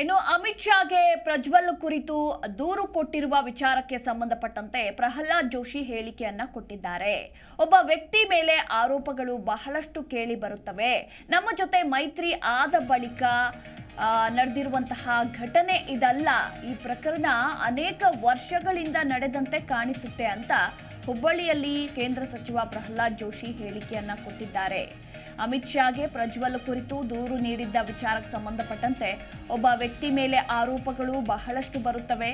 ಇನ್ನು ಅಮಿತ್ ಶಾಗೆ ಪ್ರಜ್ವಲ್ ಕುರಿತು ದೂರು ಕೊಟ್ಟಿರುವ ವಿಚಾರಕ್ಕೆ ಸಂಬಂಧಪಟ್ಟಂತೆ ಪ್ರಹ್ಲಾದ್ ಜೋಶಿ ಹೇಳಿಕೆಯನ್ನ ಕೊಟ್ಟಿದ್ದಾರೆ. ಒಬ್ಬ ವ್ಯಕ್ತಿ ಮೇಲೆ ಆರೋಪಗಳು ಬಹಳಷ್ಟು ಕೇಳಿ ಬರುತ್ತವೆ. ನಮ್ಮ ಜೊತೆ ಮೈತ್ರಿ ಆದ ಬಳಿಕ ನಡೆದಿರುವಂತಹ ಘಟನೆ ಇದಲ್ಲ. ಈ ಪ್ರಕರಣ ಅನೇಕ ವರ್ಷಗಳಿಂದ ನಡೆದಂತೆ ಕಾಣಿಸುತ್ತೆ ಅಂತ ಹುಬ್ಬಳ್ಳಿಯಲ್ಲಿ ಕೇಂದ್ರ ಸಚಿವ ಪ್ರಹ್ಲಾದ್ ಜೋಶಿ ಹೇಳಿಕೆಯನ್ನ ಕೊಟ್ಟಿದ್ದಾರೆ. ಅಮಿತ್ ಶಾಗೆ ಪ್ರಜ್ವಲ್ ಕುರಿತು ದೂರು ನೀಡಿದ್ದ ವಿಚಾರಕ್ಕೆ ಸಂಬಂಧಪಟ್ಟಂತೆ ಒಬ್ಬ ವ್ಯಕ್ತಿ ಮೇಲೆ ಆರೋಪಗಳು ಬಹಳಷ್ಟು ಬರುತ್ತವೆ.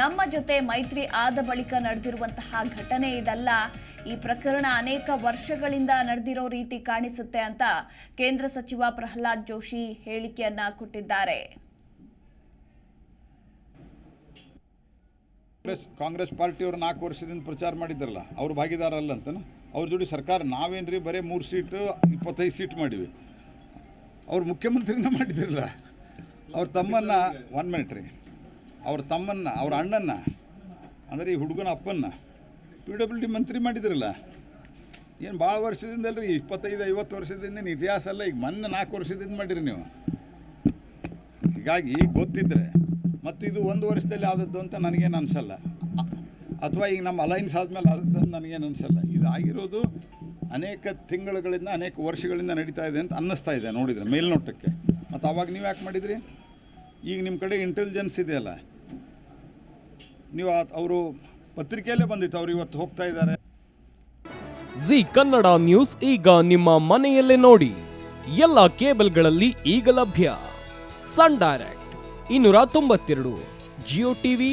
ನಮ್ಮ ಜೊತೆ ಮೈತ್ರಿ ಆದ ಬಳಿಕ ನಡೆದಿರುವಂತಹ ಘಟನೆ ಇದಲ್ಲ. ಈ ಪ್ರಕರಣ ಅನೇಕ ವರ್ಷಗಳಿಂದ ನಡೆದಿರೋ ರೀತಿ ಕಾಣಿಸುತ್ತೆ ಅಂತ ಕೇಂದ್ರ ಸಚಿವ ಪ್ರಹ್ಲಾದ್ ಜೋಶಿ ಹೇಳಿಕೆಯನ್ನ ಕೊಟ್ಟಿದ್ದಾರೆ. ಕಾಂಗ್ರೆಸ್ ಪಾರ್ಟಿಯವರು ನಾಲ್ಕು ವರ್ಷದಿಂದ ಪ್ರಚಾರ ಮಾಡಿದ್ರಲ್ಲ ಅವರು ಭಾಗಿದಾರಲ್ಲ ಅಂತನ? ಅವ್ರ ಜೋಡಿ ಸರ್ಕಾರ, ನಾವೇನ್ರಿ ಬರೀ ಮೂರು ಸೀಟು ಇಪ್ಪತ್ತೈದು ಸೀಟ್ ಮಾಡಿವಿ. ಅವ್ರು ಮುಖ್ಯಮಂತ್ರಿನ ಮಾಡಿದಿರಲ್ಲ, ಅವ್ರ ತಮ್ಮನ್ನ ಒನ್ ಮಿನಿಟ್ ರೀ. ಅವ್ರ ತಮ್ಮನ್ನ, ಅವ್ರ ಅಣ್ಣನ್ನ, ಅಂದರೆ ಈ ಹುಡುಗನ ಅಪ್ಪನ್ನ ಪಿ ಡಬ್ಲ್ಯೂ ಡಿ ಮಂತ್ರಿ ಮಾಡಿದಿರಲ್ಲ, ಏನು ಭಾಳ ವರ್ಷದಿಂದ ಅಲ್ರಿ, ಇಪ್ಪತ್ತೈದು, ಐವತ್ತು ವರ್ಷದಿಂದ ಇತಿಹಾಸ ಅಲ್ಲ, ಈಗ ಮೊನ್ನೆ ನಾಲ್ಕು ವರ್ಷದಿಂದ ಮಾಡಿರಿ ನೀವು. ಹೀಗಾಗಿ ಗೊತ್ತಿದ್ದರೆ ಮತ್ತು ಇದು ಒಂದು ವರ್ಷದಲ್ಲಿ ಆದದ್ದು ಅಂತ ನನಗೇನು ಅನಿಸಲ್ಲ. ಅಥವಾ ಈಗ ನಮ್ಮ ಅಲೈನ್ಸ್ ಆದಮೇಲೆ ಅದನ್ನು ನನಗೇನು ಅನಿಸಲ್ಲ. ಇದು ಆಗಿರೋದು ಅನೇಕ ತಿಂಗಳುಗಳಿಂದ ಅನೇಕ ವರ್ಷಗಳಿಂದ ನಡೀತಾ ಇದೆ ಅಂತ ಅನ್ನಿಸ್ತಾ ಇದೆ ನೋಡಿದರೆ ಮೇಲ್ನೋಟಕ್ಕೆ. ಮತ್ತು ಅವಾಗ ನೀವು ಯಾಕೆ ಮಾಡಿದ್ರಿ? ಈಗ ನಿಮ್ಮ ಕಡೆ ಇಂಟೆಲಿಜೆನ್ಸ್ ಇದೆಯಲ್ಲ. ನೀವು ಅವರು ಪತ್ರಿಕೆಯಲ್ಲೇ ಬಂದಿತ್ತು, ಅವ್ರು ಇವತ್ತು ಹೋಗ್ತಾ ಇದ್ದಾರೆ. ಜಿ ಕನ್ನಡ ನ್ಯೂಸ್ ಈಗ ನಿಮ್ಮ ಮನೆಯಲ್ಲೇ ನೋಡಿ. ಎಲ್ಲ ಕೇಬಲ್ಗಳಲ್ಲಿ ಈಗ ಲಭ್ಯ. ಸನ್ ಡೈರೆಕ್ಟ್, ಇನ್ನೂರ ತೊಂಬತ್ತೆರಡು, ಜಿಯೋ ಟಿವಿ